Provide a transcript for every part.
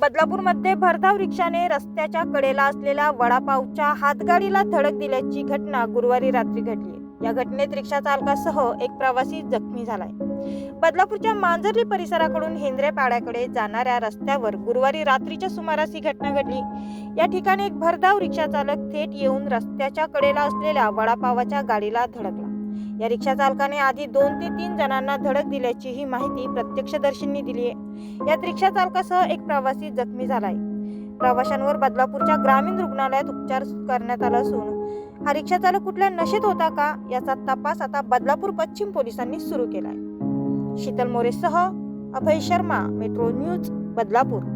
बदलापूरमध्ये भरधाव रिक्षाने रस्त्याच्या कडेला असलेल्या वडापावच्या हातगाडीला धडक दिल्याची घटना गुरुवारी रात्री घडली. या घटनेत रिक्षा चालकासह एक प्रवासी जखमी झालाय. बदलापूरच्या मांजर्ली परिसराकडून हेंद्रे पाड्याकडे जाणाऱ्या रस्त्यावर गुरुवारी रात्रीच्या सुमारास ही घटना घडली. या ठिकाणी एक भरधाव रिक्षा चालक थेट येऊन रस्त्याच्या कडेला असलेल्या वडापावाच्या गाडीला धडकला. या रिक्षा चालकाने आधी दोन ते तीन जणांना धडक दिल्याची ही माहिती प्रत्यक्षदर्शींनी दिली आहे. यात रिक्षा चालकासह एक प्रवासी जखमी झालाय. प्रवाशांवर बदलापूरच्या ग्रामीण रुग्णालयात उपचार करण्यात आला असून हा रिक्षा चालक कुठल्या नशेत होता का याचा तपास आता बदलापूर पश्चिम पोलिसांनी सुरू केलाय. Sheetal मोरेसह Abhay Sharma metro news Badlapur.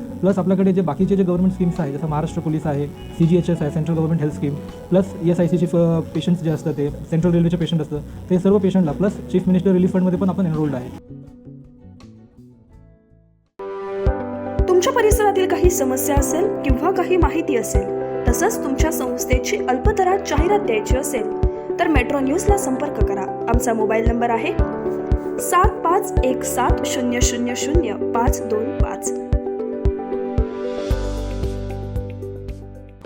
Plus आपल्याकडे जे बाकीचे जे गव्हर्मेंट स्कीम्स आहे जसं महाराष्ट्र पोलीस आहे सी जी एच एस आहे central government health scheme plus S I सीचे पेशंट्स जे असतात ते सेंट्रल रेल्वेचे पेशंट असतं ते सर्व पेशंटला प्लस चीफ मिनिस्टर रिलीफ फंडमध्ये पण आपण एनरोल्ड आहे. तुमच्या परिसरातील काही समस्या असेल किंवा काही माहिती असेल तसंच तुमच्या संस्थेची अल्पदरात जाहिरात द्यायची असेल तर मेट्रो न्यूजला संपर्क करा. आमचा मोबाईल नंबर आहे सात पाच एक सात शून्य शून्य शून्य पाच दोन पाच.